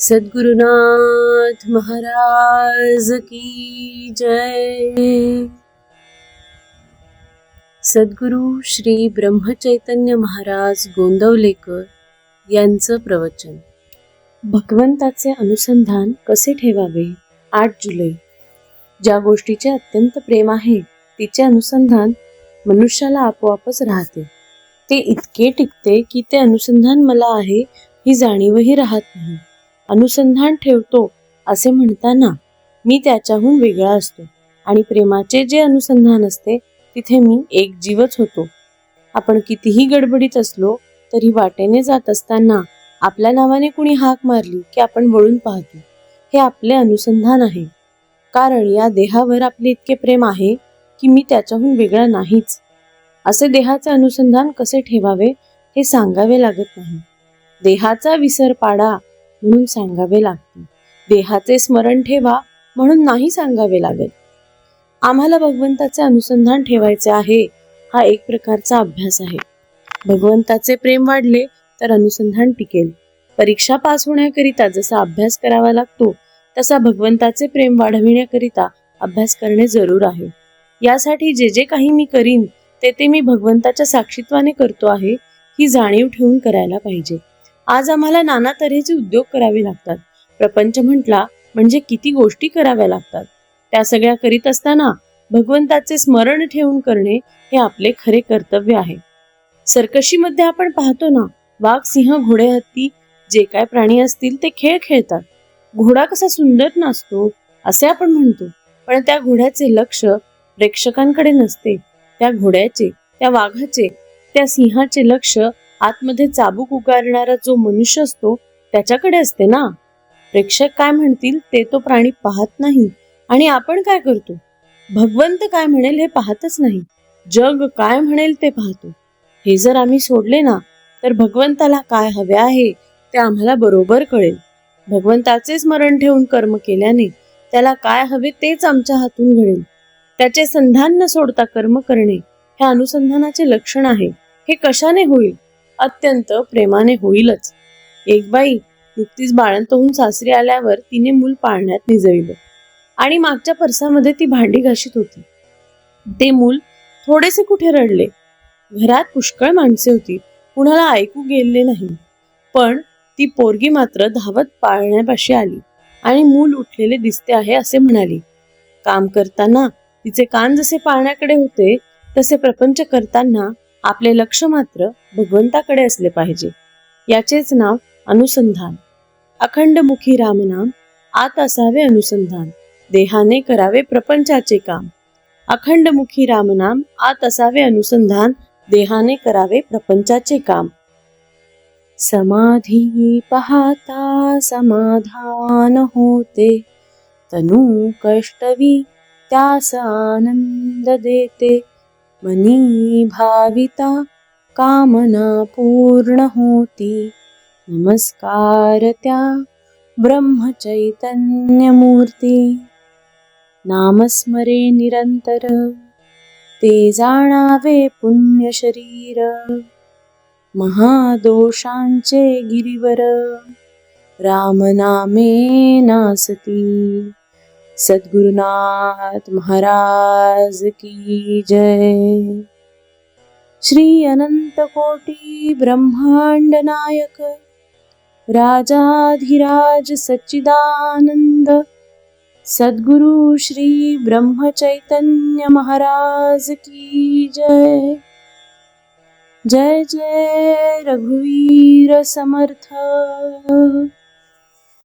सद्गुरुनाथ महाराज की जय। सद्गुरु श्री ब्रह्मचैतन्य महाराज गोंदवलेकर यांचं प्रवचन. भगवंताचे अनुसंधान कसे ठेवावे? आठ जुलै. ज्या गोष्टीचे अत्यंत प्रेम आहे तिचे अनुसंधान मनुष्याला आपोआपच राहते. ते इतके टिकते की ते अनुसंधान मला आहे ही जाणीवही राहत नाही. अनुसंधान ठेवतो असे म्हणताना मी त्याच्याहून वेगळा असतो आणि प्रेमाचे जे अनुसंधान असते तिथे मी एक जीवच होतो. आपण कितीही गडबडीत असलो तरी वाटेने जात असताना आपल्या नावाने कुणी हाक मारली की आपण वळून पाहतो. हे आपले अनुसंधान आहे. कारण या देहावर आपले इतके प्रेम आहे की मी त्याच्याहून वेगळा नाहीच. असे देहाचे अनुसंधान कसे ठेवावे हे सांगावे लागत नाही. देहाचा विसर पाडा म्हणून सांगावे लागते. देहाचे स्मरण ठेवा म्हणून नाही सांगावे लागेल आम्हाला भगवंताचे अनुसंधान ठेवायचे आहे हा एक प्रकारचा अभ्यास आहे. भगवंताचे प्रेम वाढले तर अनुसंधान टिकेल. परीक्षा पास होण्याकरिता जसा अभ्यास करावा लागतो तसा भगवंताचे प्रेम वाढविण्याकरिता अभ्यास करणे जरूर आहे. यासाठी जे जे काही मी करीन ते ते मी भगवंताच्या साक्षीत्वाने करतो आहे ही जाणीव ठेवून करायला पाहिजे. आज आम्हाला नाना तऱ्हेचे उद्योग करावे लागतात. प्रपंच म्हटला म्हणजे किती गोष्टी कराव्या लागतात. त्या सगळ्या करीत असताना भगवंताचे स्मरण ठेवून करणे हे आपले खरे कर्तव्य आहे. सर्कशीमध्ये आपण पाहतो ना वाघ सिंह घोडे हत्ती जे काय प्राणी असतील ते खेळ खेळतात. घोडा कसा सुंदर नसतो असे आपण म्हणतो. पण त्या घोड्याचे लक्ष प्रेक्षकांकडे नसते. त्या घोड्याचे त्या वाघाचे त्या सिंहाचे लक्ष आतमध्ये चाबूक उगारणारा जो मनुष्य असतो त्याच्याकडे असते ना? प्रेक्षक काय म्हणतील ते तो प्राणी पाहत नाही. आणि आपण काय करतो? भगवंत काय म्हणेल हे पाहतच नाही. जग काय म्हणेल ते पाहतो. हे जर आम्ही सोडले ना तर भगवंताला काय हवे आहे ते आम्हाला बरोबर कळेल. भगवंताचे स्मरण ठेवून कर्म केल्याने त्याला काय हवे तेच आमच्या हातून घडेल. त्याचे संधान न सोडता कर्म करणे हे अनुसंधानाचे लक्षण आहे. हे कशाने होईल? अत्यंत प्रेमाने होईलच. एक बाई नुकतीच बाळंत होऊन सासरी आल्यावर तिने मूल पाळण्यात निजविलं आणि मागच्या परसामध्ये ती भांडी घाशीत होती. ते मूल थोडेसे कुठे रडले? घरात पुष्कळ माणसे होती. कुणाला ऐकू गेले नाही. पण ती पोरगी मात्र धावत पाळण्यापाशी आली आणि मूल उठलेले दिसते आहे असे म्हणाली. काम करताना तिचे कान जसे पाळण्याकडे होते तसे प्रपंच करताना आपले लक्ष मात्र भगवंताकडे असले पाहिजे. याचेच नाव अनुसंधान. अखंडमुखी रामनाम आत असावे अनुसंधान. देहाने करावे प्रपंचाचे काम. अखंडमुखी रामनाम आत असावे अनुसंधान. देहाने करावे प्रपंचाचे काम. समाधी पाहता समाधान होते. तनु कष्टवी त्यास आनंद देते. मनी भाविता कामना पूर्ण होती. नमस्कार त्या ब्रह्मचैतन्यमूर्ती. नामस्मरे निरंतर ते जाणावे पुण्य शरीर महादोषांचे गिरिवर रामनामे नासती. सद्गुरुनाथ महाराज की जय। श्री अनंत कोटी ब्रह्मांड नायक राजाधिराज सच्चिदानंद सद्गुरु श्री ब्रह्म चैतन्य महाराज की जय। जय जय रघुवीर समर्थ।